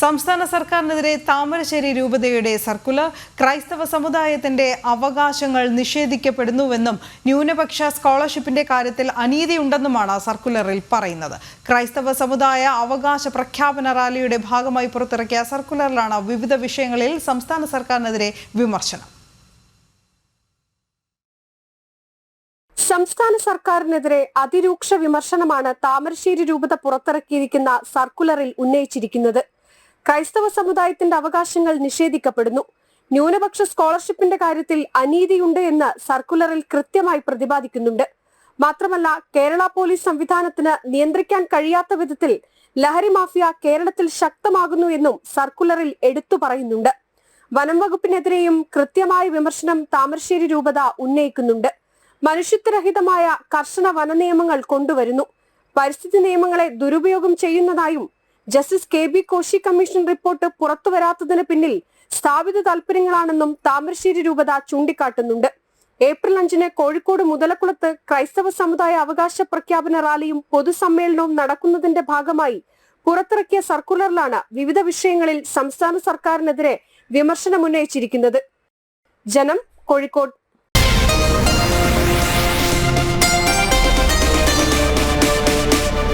സംസ്ഥാന സർക്കാരിനെതിരെ താമരശ്ശേരി രൂപതയുടെ സർക്കുലർ ക്രൈസ്തവ സമുദായത്തിന്റെ അവകാശങ്ങൾ നിഷേധിക്കപ്പെടുന്നുവെന്നും ന്യൂനപക്ഷ സ്കോളർഷിപ്പിന്റെ കാര്യത്തിൽ അനീതിയുണ്ടെന്നുമാണ് സർക്കുലറിൽ പറയുന്നത്. ക്രൈസ്തവ സമുദായ അവകാശ പ്രഖ്യാപന റാലിയുടെ ഭാഗമായി പുറത്തിറക്കിയ സർക്കുലറിലാണ് വിവിധ വിഷയങ്ങളിൽ സംസ്ഥാന സർക്കാരിനെതിരെ വിമർശനം. സംസ്ഥാന സർക്കാരിനെതിരെ അതിരൂക്ഷ വിമർശനമാണ് താമരശ്ശേരി രൂപത പുറത്തിറക്കിയിരിക്കുന്ന സർക്കുലറിൽ ഉന്നയിച്ചിരിക്കുന്നത്. ക്രൈസ്തവ സമുദായത്തിന്റെ അവകാശങ്ങൾ നിഷേധിക്കപ്പെടുന്നു. ന്യൂനപക്ഷ സ്കോളർഷിപ്പിന്റെ കാര്യത്തിൽ അനീതിയുണ്ട് എന്ന് സർക്കുലറിൽ കൃത്യമായി പ്രതിപാദിക്കുന്നുണ്ട്. മാത്രമല്ല കേരള പോലീസ് സംവിധാനത്തിന് നിയന്ത്രിക്കാൻ കഴിയാത്ത വിധത്തിൽ ലഹരി മാഫിയ കേരളത്തിൽ ശക്തമാകുന്നു എന്നും സർക്കുലറിൽ എടുത്തു പറയുന്നുണ്ട്. വനം വകുപ്പിനെതിരെയും കൃത്യമായ വിമർശനം താമരശ്ശേരി രൂപത ഉന്നയിക്കുന്നുണ്ട്. മനുഷ്യത്വരഹിതമായ കർശന വന നിയമങ്ങൾ കൊണ്ടുവരുന്നു. പരിസ്ഥിതി നിയമങ്ങളെ ദുരുപയോഗം ചെയ്യുന്നതായും justice K B Koshy commission report പുറത്തുവരാത്തതിന് പിന്നിൽ സ്ഥാപിത താൽപര്യങ്ങളാണെന്നും താമരശ്ശേരി രൂപത ചൂണ്ടിക്കാട്ടുന്നുണ്ട്. ഏപ്രിൽ അഞ്ചിന് കോഴിക്കോട് മുതലക്കുളത്ത് ക്രൈസ്തവ സമുദായ അവകാശ പ്രഖ്യാപന റാലിയും പൊതുസമ്മേളനവും നടക്കുന്നതിന്റെ ഭാഗമായി പുറത്തിറക്കിയ സർക്കുലറിലാണ് വിവിധ വിഷയങ്ങളിൽ സംസ്ഥാന സർക്കാരിനെതിരെ വിമർശനമുന്നയിച്ചിരിക്കുന്നത്. ജനം കോഴിക്കോട്